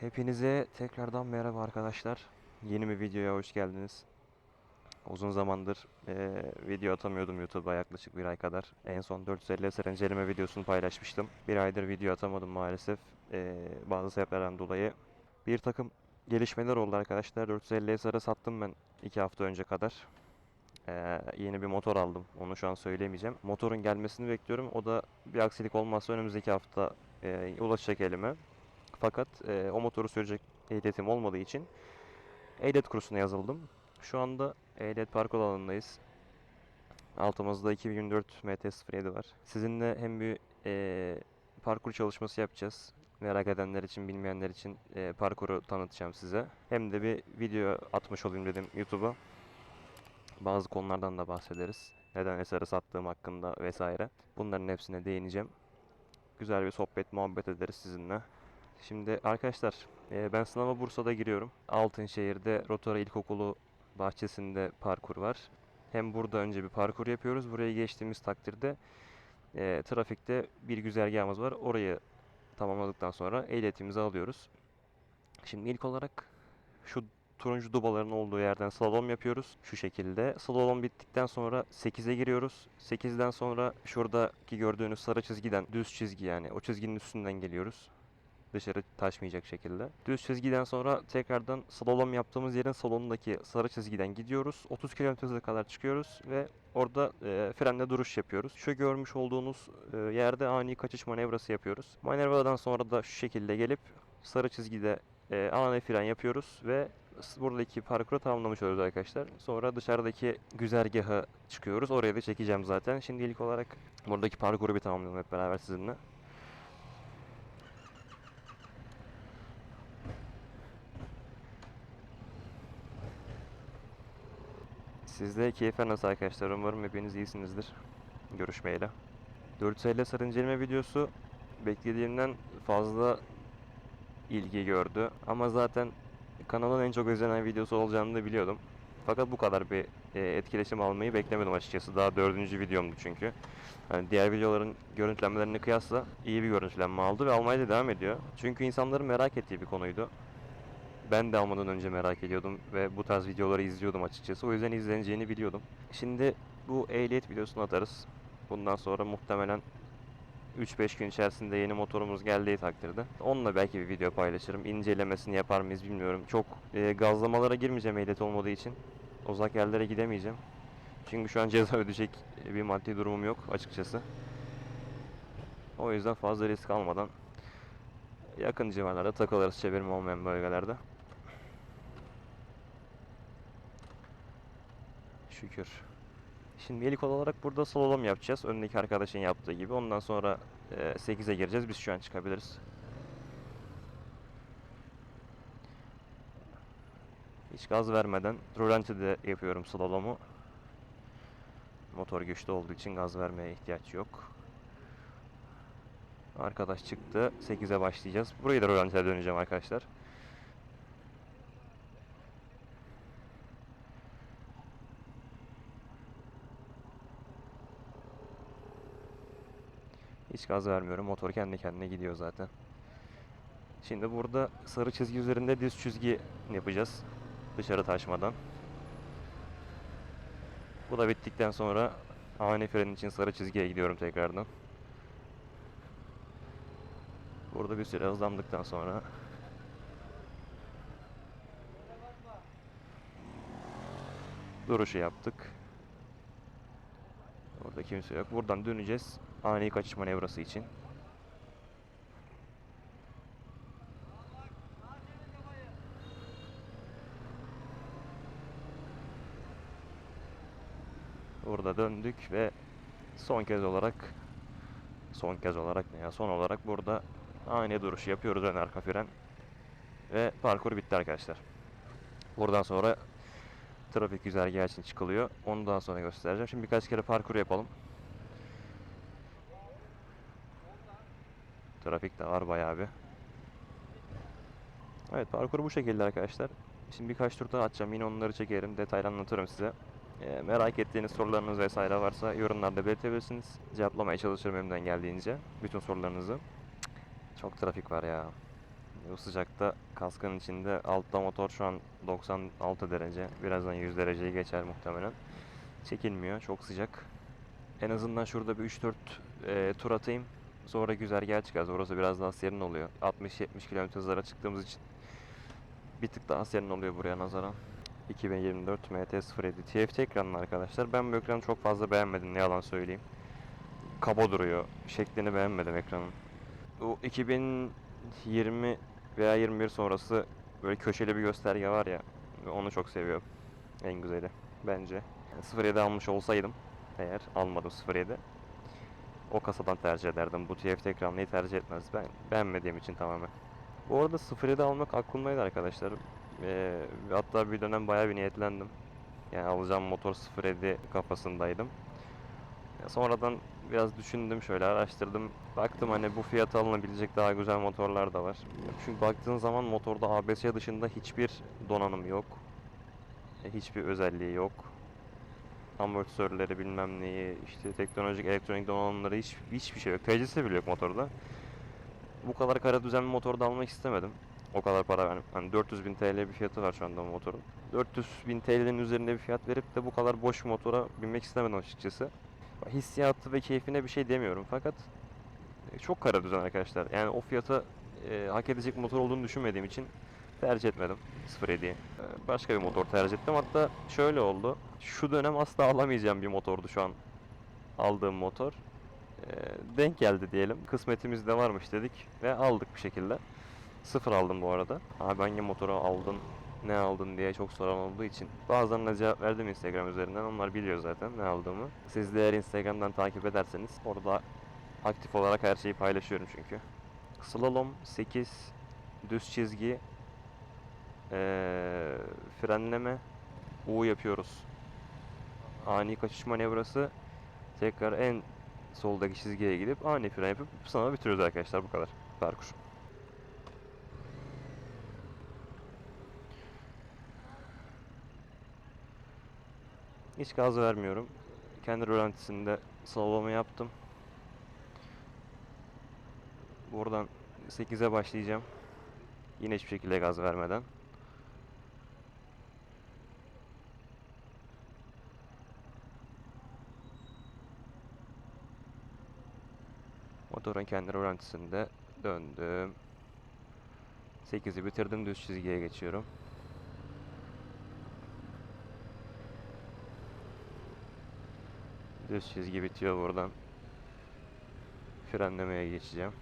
Hepinize tekrardan merhaba arkadaşlar. Yeni bir videoya hoş geldiniz. Uzun zamandır eee, video atamıyordum YouTube'a yaklaşık bir ay kadar. En son 450 eser inceleme videosunu paylaşmıştım. Bir aydır video atamadım maalesef. Eee, bazı sebeplerden dolayı. Bir takım gelişmeler oldu arkadaşlar. 450 eser'ı sattım ben 2 hafta önce kadar. Eee, yeni bir motor aldım. Onu şu an söyleyemeyeceğim. Motorun gelmesini bekliyorum. O da bir aksilik olmazsa önümüzdeki hafta eee, ulaşacak elime. Fakat e, o motoru sürecek ehliyetim olmadığı için ehliyet kursuna yazıldım. Şu anda ehliyet parkur alanındayız. Altımızda 2024 MT-07 var. Sizinle hem bir e, parkur çalışması yapacağız. Merak edenler için, bilmeyenler için e, parkuru tanıtacağım size. Hem de bir video atmış olayım dedim YouTube'a. Bazı konulardan da bahsederiz. Neden eseri sattığım hakkında vesaire. Bunların hepsine değineceğim. Güzel bir sohbet, muhabbet ederiz sizinle. Şimdi arkadaşlar e, ben sınava Bursa'da giriyorum. Altınşehir'de Rotary İlkokulu bahçesinde parkur var. Hem burada önce bir parkur yapıyoruz. Buraya geçtiğimiz takdirde e, trafikte bir güzergahımız var. Orayı tamamladıktan sonra ehliyetimizi alıyoruz. Şimdi ilk olarak şu turuncu dubaların olduğu yerden slalom yapıyoruz. Şu şekilde. Slalom bittikten sonra 8'e giriyoruz. 8'den sonra şuradaki gördüğünüz sarı çizgiden düz çizgi yani o çizginin üstünden geliyoruz dışarı taşmayacak şekilde. Düz çizgiden sonra tekrardan slalom yaptığımız yerin salonundaki sarı çizgiden gidiyoruz. 30 km hıza kadar çıkıyoruz ve orada e, frenle duruş yapıyoruz. Şu görmüş olduğunuz e, yerde ani kaçış manevrası yapıyoruz. Manevradan sonra da şu şekilde gelip sarı çizgide e, ani fren yapıyoruz ve buradaki parkuru tamamlamış oluyoruz arkadaşlar. Sonra dışarıdaki güzergaha çıkıyoruz. Oraya da çekeceğim zaten. Şimdi ilk olarak buradaki parkuru bir tamamlayalım hep beraber sizinle. Sizde keyifler nasıl arkadaşlar? Umarım hepiniz iyisinizdir. Görüşmeyle. 450 sarı inceleme videosu beklediğimden fazla ilgi gördü. Ama zaten kanalın en çok izlenen videosu olacağını da biliyordum. Fakat bu kadar bir e, etkileşim almayı beklemedim açıkçası. Daha dördüncü videomdu çünkü. Yani diğer videoların görüntülenmelerine kıyasla iyi bir görüntülenme aldı ve almaya da devam ediyor. Çünkü insanların merak ettiği bir konuydu. Ben de almadan önce merak ediyordum ve bu tarz videoları izliyordum açıkçası. O yüzden izleneceğini biliyordum. Şimdi bu ehliyet videosunu atarız. Bundan sonra muhtemelen 3-5 gün içerisinde yeni motorumuz geldiği takdirde onunla belki bir video paylaşırım. İncelemesini yapar mıyız bilmiyorum. Çok e, gazlamalara girmeyeceğim ehliyet olmadığı için. Uzak yerlere gidemeyeceğim. Çünkü şu an ceza ödeyecek bir maddi durumum yok açıkçası. O yüzden fazla risk almadan yakın civarlarda takılırız çevirme olmayan bölgelerde. Şükür. Şimdi ilk olarak burada slalom yapacağız. Öndeki arkadaşın yaptığı gibi. Ondan sonra e, 8'e gireceğiz. Biz şu an çıkabiliriz. Hiç gaz vermeden rölantide yapıyorum slalomu. Motor güçlü olduğu için gaz vermeye ihtiyaç yok. Arkadaş çıktı. 8'e başlayacağız. Burayı da rölantide döneceğim arkadaşlar. Hiç gaz vermiyorum. Motor kendi kendine gidiyor zaten. Şimdi burada sarı çizgi üzerinde düz çizgi yapacağız. Dışarı taşmadan. Bu da bittikten sonra ani fren için sarı çizgiye gidiyorum tekrardan. Burada bir süre hızlandıktan sonra duruşu yaptık. Orada kimse yok. Buradan döneceğiz. Ani kaçış manevrası için. Burada döndük ve son kez olarak son kez olarak ne ya son olarak burada aynı duruşu yapıyoruz ön arka fren ve parkur bitti arkadaşlar. Buradan sonra trafik güzergahı için çıkılıyor. Onu daha sonra göstereceğim. Şimdi birkaç kere parkur yapalım. Trafik de var bayağı bir. Evet parkur bu şekilde arkadaşlar. Şimdi birkaç tur daha atacağım. Yine onları çekerim. Detaylı anlatırım size. Ee, merak ettiğiniz sorularınız vesaire varsa yorumlarda belirtebilirsiniz. Cevaplamaya çalışırım elimden geldiğince. Bütün sorularınızı. Çok trafik var ya. O sıcakta kaskın içinde altta motor şu an 96 derece. Birazdan 100 dereceyi geçer muhtemelen. Çekilmiyor. Çok sıcak. En azından şurada bir 3-4 e, tur atayım. Sonra güzergaha çıkarız. Orası biraz daha serin oluyor. 60-70 km hızlara çıktığımız için bir tık daha serin oluyor buraya nazaran. 2024 MT-07 TFT ekranlı arkadaşlar. Ben bu ekranı çok fazla beğenmedim ne yalan söyleyeyim. Kaba duruyor. Şeklini beğenmedim ekranın. Bu 2020 veya 21 sonrası böyle köşeli bir gösterge var ya. Onu çok seviyorum. En güzeli bence. Yani 07 almış olsaydım eğer almadım 07. O kasadan tercih ederdim. Bu TFT ekranlıyı tercih etmez. Ben beğenmediğim için tamamen. Bu arada 07 almak aklımdaydı arkadaşlar. Ee, hatta bir dönem bayağı bir niyetlendim. Yani alacağım motor 07 kafasındaydım. Sonradan biraz düşündüm şöyle araştırdım. Baktım hani bu fiyata alınabilecek daha güzel motorlar da var. Çünkü baktığın zaman motorda ABS dışında hiçbir donanım yok. Hiçbir özelliği yok. Amortisörleri bilmem neyi, işte teknolojik elektronik donanımları hiç, hiçbir şey yok. TC'si bile yok motorda. Bu kadar kara düzen bir motor almak istemedim. O kadar para yani hani 400 bin TL bir fiyatı var şu anda motorun. 400 bin TL'nin üzerinde bir fiyat verip de bu kadar boş motora binmek istemedim açıkçası. Hissiyatı ve keyfine bir şey demiyorum fakat e, çok kara düzen arkadaşlar. Yani o fiyata e, hak edecek motor olduğunu düşünmediğim için tercih etmedim 07'yi. E, başka bir motor tercih ettim. Hatta şöyle oldu. Şu dönem asla alamayacağım bir motordu şu an aldığım motor. E, denk geldi diyelim. Kısmetimiz de varmış dedik ve aldık bir şekilde. Sıfır aldım bu arada. Abi hangi motoru aldın, ne aldın diye çok soran olduğu için. Bazılarına cevap verdim Instagram üzerinden. Onlar biliyor zaten ne aldığımı. Siz de eğer Instagram'dan takip ederseniz orada aktif olarak her şeyi paylaşıyorum çünkü. Slalom 8 düz çizgi eee, frenleme U yapıyoruz. Ani kaçış manevrası tekrar en soldaki çizgiye gidip ani fren yapıp sonra bitiriyoruz arkadaşlar bu kadar parkur. Hiç gaz vermiyorum. Kendi rölantisinde slalom'u yaptım. Buradan 8'e başlayacağım. Yine hiçbir şekilde gaz vermeden. Motorun kendi rölantisinde döndüm. 8'i bitirdim düz çizgiye geçiyorum. Düz çizgi bitiyor buradan. Frenlemeye geçeceğim.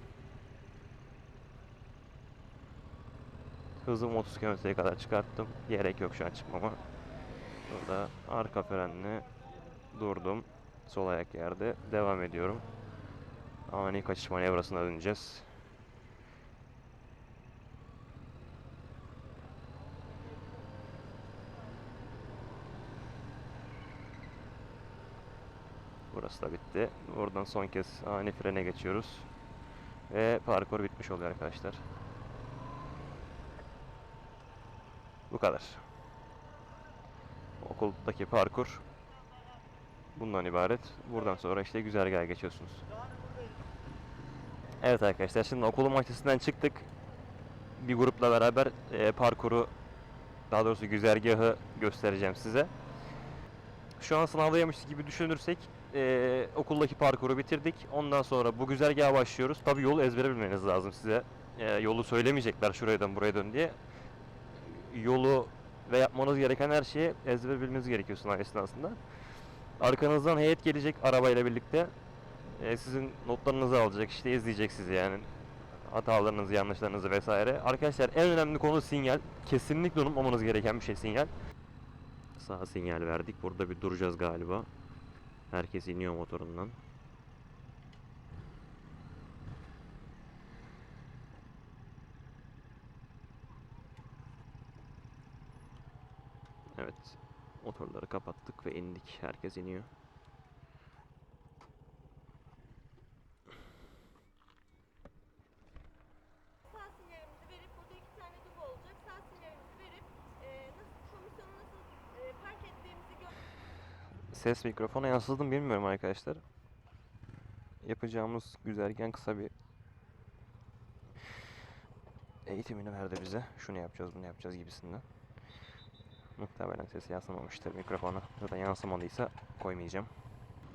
Hızım 30 kilometreye kadar çıkarttım. Gerek yok şu an çıkmama. Burada arka frenle durdum. Sol ayak yerde. Devam ediyorum. Ani kaçış manevrasına döneceğiz. Burası da bitti. Buradan son kez ani frene geçiyoruz. Ve parkur bitmiş oluyor arkadaşlar. Bu kadar. Okuldaki parkur bundan ibaret. Buradan sonra işte güzergaha geçiyorsunuz. Evet arkadaşlar şimdi okulun bahçesinden çıktık. Bir grupla beraber e, parkuru daha doğrusu güzergahı göstereceğim size. Şu an sınavdaymış gibi düşünürsek e, okuldaki parkuru bitirdik. Ondan sonra bu güzergaha başlıyoruz. Tabi yolu ezbere bilmeniz lazım size. E, yolu söylemeyecekler şuraya dön buraya dön diye. Yolu ve yapmanız gereken her şeyi ezbere bilmeniz gerekiyor sınav esnasında. Arkanızdan heyet gelecek arabayla birlikte. E, sizin notlarınızı alacak, işte izleyecek sizi yani. Hatalarınızı, yanlışlarınızı vesaire. Arkadaşlar en önemli konu sinyal. Kesinlikle unutmamanız gereken bir şey sinyal. Sağ sinyal verdik. Burada bir duracağız galiba. Herkes iniyor motorundan. Evet. Motorları kapattık ve indik. Herkes iniyor. Sağ sinyalimizi verip burada iki tane duba olacak. Sağ sinyalimizi verip e, nasıl komisyonu nasıl e, park ettiğimizi gö Ses mikrofona yansıdım bilmiyorum arkadaşlar. Yapacağımız güzergen kısa bir eğitimini verdi bize. Şunu yapacağız, bunu yapacağız gibisinden. Muhtemelen sesi yansımamıştır mikrofona. Zaten yansımalıysa koymayacağım.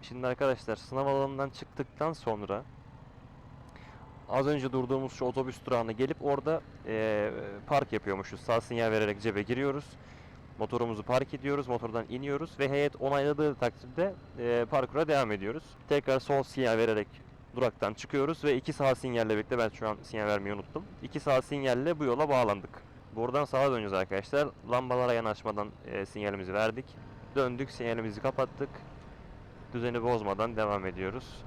Şimdi arkadaşlar sınav alanından çıktıktan sonra az önce durduğumuz şu otobüs durağına gelip orada eee, park yapıyormuşuz. Sağ sinyal vererek cebe giriyoruz. Motorumuzu park ediyoruz, motordan iniyoruz ve heyet onayladığı takdirde eee parkura devam ediyoruz. Tekrar sol sinyal vererek duraktan çıkıyoruz ve iki sağ sinyalle birlikte ben şu an sinyal vermeyi unuttum. İki sağ sinyalle bu yola bağlandık. Buradan sağa döneceğiz arkadaşlar. Lambalara yanaşmadan eee, sinyalimizi verdik. Döndük, sinyalimizi kapattık. Düzeni bozmadan devam ediyoruz.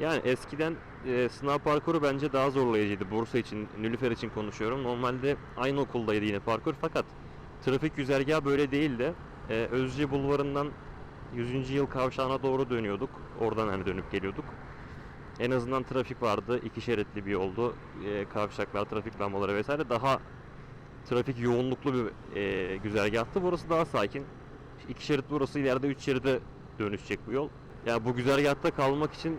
Yani eskiden e, sınav parkuru bence daha zorlayıcıydı. Bursa için, Nilüfer için konuşuyorum. Normalde aynı okuldaydı yine parkur fakat trafik güzergahı böyle değil de e, Özce Bulvarı'ndan 100. yıl kavşağına doğru dönüyorduk. Oradan hani dönüp geliyorduk. En azından trafik vardı. iki şeritli bir yoldu. E, kavşaklar, trafik lambaları vesaire daha trafik yoğunluklu bir e, güzergahtı. Burası daha sakin. İki şerit burası ileride üç şeride dönüşecek bu yol. Ya bu güzergahta kalmak için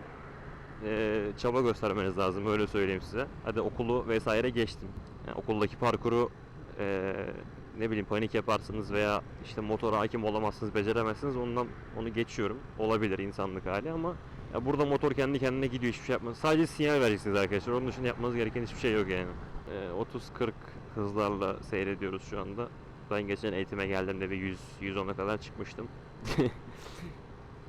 e, çaba göstermeniz lazım öyle söyleyeyim size. Hadi okulu vesaire geçtim. Yani okuldaki parkuru e, ne bileyim panik yaparsınız veya işte motora hakim olamazsınız, beceremezsiniz. Ondan onu geçiyorum. Olabilir insanlık hali ama ya burada motor kendi kendine gidiyor hiçbir şey yapmaz. Sadece sinyal vereceksiniz arkadaşlar. Onun dışında yapmanız gereken hiçbir şey yok yani. E, 30-40 hızlarla seyrediyoruz şu anda. Ben geçen eğitime geldiğimde bir 100 110'a kadar çıkmıştım.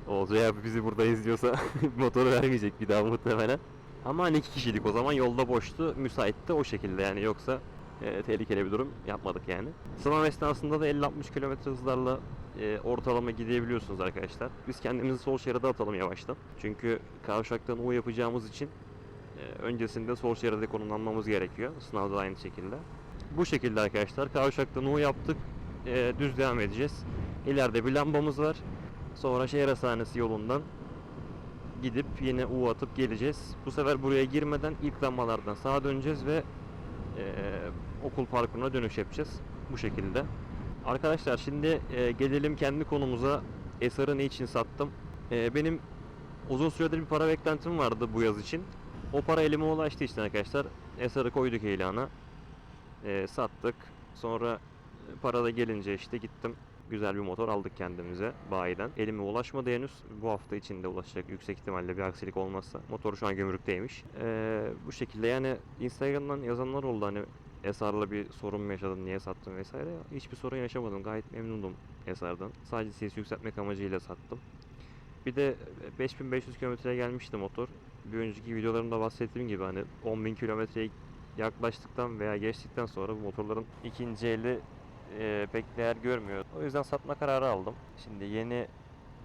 Olcay abi bizi burada izliyorsa motoru vermeyecek bir daha muhtemelen. Ama hani iki kişiydik o zaman yolda boştu, müsaitti o şekilde yani yoksa e, tehlikeli bir durum yapmadık yani. Sınav esnasında da 50-60 km hızlarla e, ortalama gidebiliyorsunuz arkadaşlar. Biz kendimizi sol şeride atalım yavaştan. Çünkü kavşaktan U yapacağımız için e, öncesinde sol şeride konumlanmamız gerekiyor. Sınavda da aynı şekilde. Bu şekilde arkadaşlar kavşaktan U yaptık. E, düz devam edeceğiz. İleride bir lambamız var. Sonra şehir hastanesi yolundan gidip yine U atıp geleceğiz. Bu sefer buraya girmeden ilk lambalardan sağa döneceğiz ve eee, okul parkuruna dönüş yapacağız. Bu şekilde. Arkadaşlar şimdi eee, gelelim kendi konumuza. Esar'ı ne için sattım? Eee, benim uzun süredir bir para beklentim vardı bu yaz için. O para elime ulaştı işte arkadaşlar. Esar'ı koyduk ilana. Eee, sattık. Sonra e, para da gelince işte gittim güzel bir motor aldık kendimize bayiden. Elime ulaşmadı henüz. Bu hafta içinde ulaşacak yüksek ihtimalle bir aksilik olmazsa. Motor şu an gümrükteymiş. Ee, bu şekilde yani Instagram'dan yazanlar oldu hani Esar'la bir sorun mu yaşadın, niye sattın vesaire. Hiçbir sorun yaşamadım. Gayet memnundum Esar'dan. Sadece ses yükseltmek amacıyla sattım. Bir de 5500 kilometreye gelmişti motor. Bir önceki videolarımda bahsettiğim gibi hani 10.000 kilometreye yaklaştıktan veya geçtikten sonra bu motorların ikinci eli e, pek değer görmüyor. O yüzden satma kararı aldım. Şimdi yeni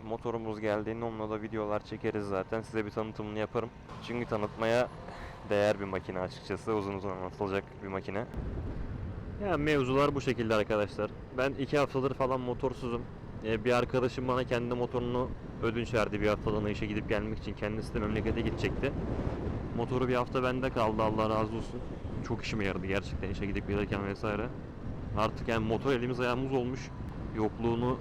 motorumuz geldiğinde onunla da videolar çekeriz zaten. Size bir tanıtımını yaparım. Çünkü tanıtmaya değer bir makine açıkçası. Uzun uzun anlatılacak bir makine. Ya mevzular bu şekilde arkadaşlar. Ben iki haftadır falan motorsuzum. Ee, bir arkadaşım bana kendi motorunu ödünç verdi bir haftalığına işe gidip gelmek için. Kendisi de memlekete gidecekti. Motoru bir hafta bende kaldı Allah razı olsun. Çok işime yaradı gerçekten işe gidip gelirken vesaire. Artık yani motor elimiz ayağımız olmuş. Yokluğunu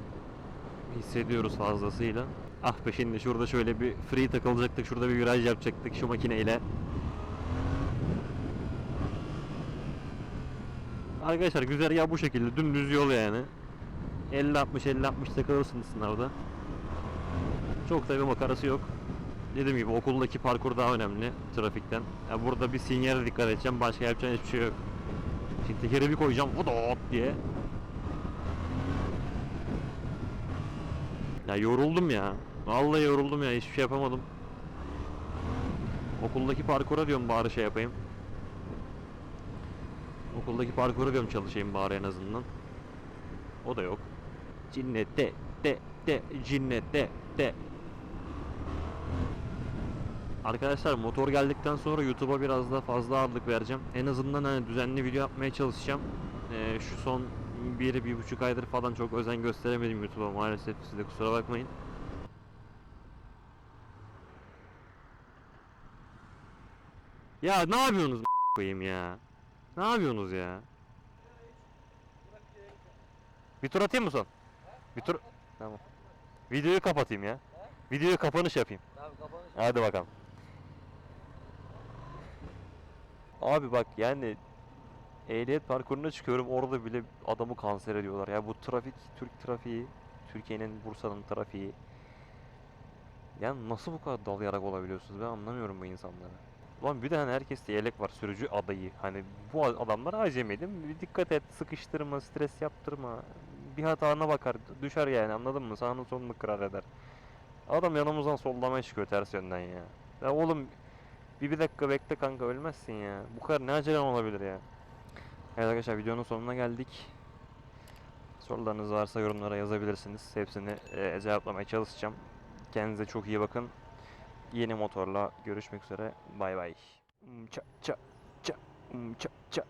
hissediyoruz fazlasıyla. Ah be şimdi şurada şöyle bir free takılacaktık. Şurada bir viraj yapacaktık şu makineyle. Arkadaşlar güzergah bu şekilde dümdüz yol yani. 50-60 50-60 takılırsınız sınavda. Çok da bir makarası yok. Dediğim gibi okuldaki parkur daha önemli trafikten. Ya burada bir sinyale dikkat edeceğim. Başka yapacağım hiçbir şey yok. Şimdi tekeri bir koyacağım. Vudot diye. Ya yoruldum ya. Vallahi yoruldum ya. Hiçbir şey yapamadım. Okuldaki parkura diyorum bari şey yapayım. Okuldaki parkura diyorum çalışayım bari en azından. O da yok. Cinnet de de de cinnet de de. Arkadaşlar motor geldikten sonra YouTube'a biraz daha fazla ağırlık vereceğim. En azından hani düzenli video yapmaya çalışacağım. Ee, şu son bir, bir buçuk aydır falan çok özen gösteremedim YouTube'a maalesef siz de kusura bakmayın. Ya ne yapıyorsunuz koyayım ya? Ne yapıyorsunuz ya? Bir tur atayım mı son? Bir tur... Tamam. Videoyu kapatayım ya. Videoyu kapanış yapayım. Abi kapanış. Hadi bakalım. Abi bak yani Ehliyet parkuruna çıkıyorum orada bile adamı kanser ediyorlar. Ya bu trafik, Türk trafiği, Türkiye'nin Bursa'nın trafiği. Ya nasıl bu kadar dalayarak olabiliyorsunuz ben anlamıyorum bu insanları. Ulan bir de hani herkeste yelek var sürücü adayı. Hani bu adamlar acemi değil mi? Bir dikkat et, sıkıştırma, stres yaptırma. Bir hatana bakar, düşer yani anladın mı? Sağını solunu kırar eder. Adam yanımızdan sollamaya çıkıyor ters yönden ya. Ya oğlum bir, bir dakika bekle kanka ölmezsin ya. Bu kadar ne acelen olabilir ya. Evet arkadaşlar videonun sonuna geldik. Sorularınız varsa yorumlara yazabilirsiniz. Hepsini e, cevaplamaya çalışacağım. Kendinize çok iyi bakın. Yeni motorla görüşmek üzere. Bay bay. Mm, Ça ça ça mm, ça ça